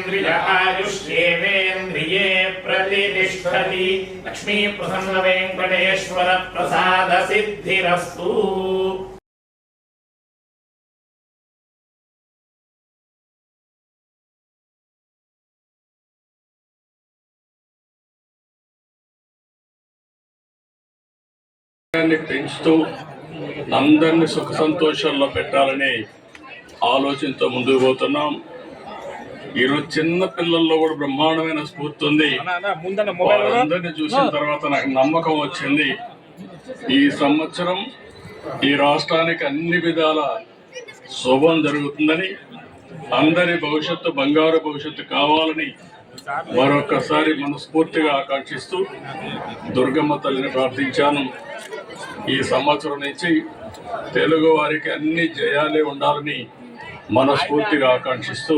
यतेन्द्रिय आयुष्येवेन्द्रिये प्रतिष्ठति लक्ष्मीप्रसन्नवेङ्कटेश्वर प्रसादसिद्धिरस्तु ఆరోగ్యాన్ని పెంచుతూ అందరినీ సుఖ సంతోషాల్లో పెట్టాలని ఆలోచనతో ముందుకు పోతున్నాం ఈరోజు చిన్న పిల్లల్లో కూడా బ్రహ్మాండమైన స్ఫూర్తి ఉంది. వాళ్ళందరినీ చూసిన తర్వాత నాకు నమ్మకం వచ్చింది. ఈ సంవత్సరం ఈ రాష్ట్రానికి అన్ని విధాల శుభం జరుగుతుందని అందరి భవిష్యత్తు బంగారు భవిష్యత్తు కావాలని మరొకసారి మనస్ఫూర్తిగా ఆకాంక్షిస్తూ దుర్గమ్మ తల్లిని ప్రార్థించాను. ఈ సంవత్సరం నుంచి తెలుగు వారికి అన్ని జయాలే ఉండాలని మనస్ఫూర్తిగా ఆకాంక్షిస్తూ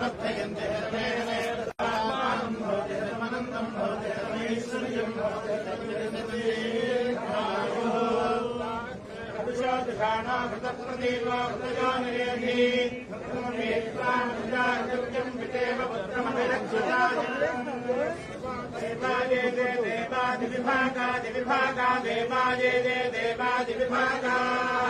వర్ధయంతే మనందం భవతేశ్వర్యం ప్రదీపాణాగతేజానరేణీత్రాణం విదేవ భద్రమభిరక్షిత देवाये दे देवादि विभागा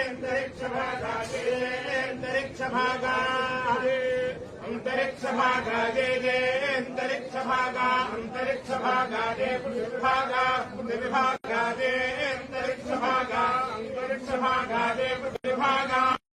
నుంచి. अंतरिक्ष भागा जे जे अंतरिक्ष भागा अंतरिक्ष भागा जे भागा विभागा जे अंतरिक्ष भागा अंतरिक्ष भागा जे विभागा